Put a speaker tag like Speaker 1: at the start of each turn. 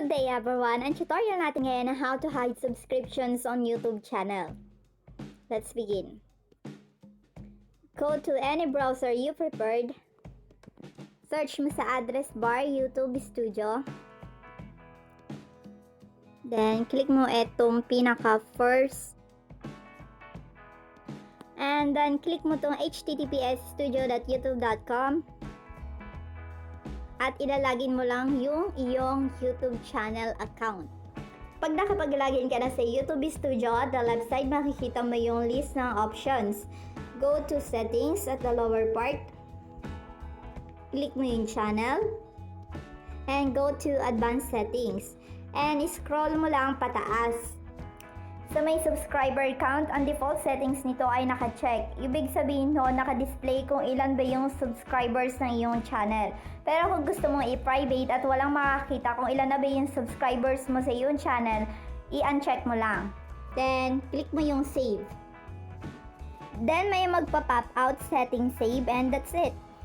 Speaker 1: Good day everyone! Ang tutorial natin ngayon na how to hide subscriptions on YouTube channel. Let's begin. Go to any browser you preferred. Search mo sa address bar YouTube Studio. Then, click mo itong pinaka first. And then, click mo itong https studio.youtube.com at ilalagin mo lang yung iyong YouTube channel account. Pag nakapag-login ka na sa YouTube Studio, at the left side makikita mo yung list ng options. Go to settings at the lower part. Click mo yung channel. And go to advanced settings. And scroll mo lang pataas. Sa may subscriber count, ang default settings nito ay naka-check. Ibig sabihin no, naka-display kung ilan ba yung subscribers ng iyong channel. Pero kung gusto mong i-private at walang makakita kung ilan na ba yung subscribers mo sa iyong channel, i-uncheck mo lang. Then, click mo yung save. Then, may magpa-pop out setting save and that's it.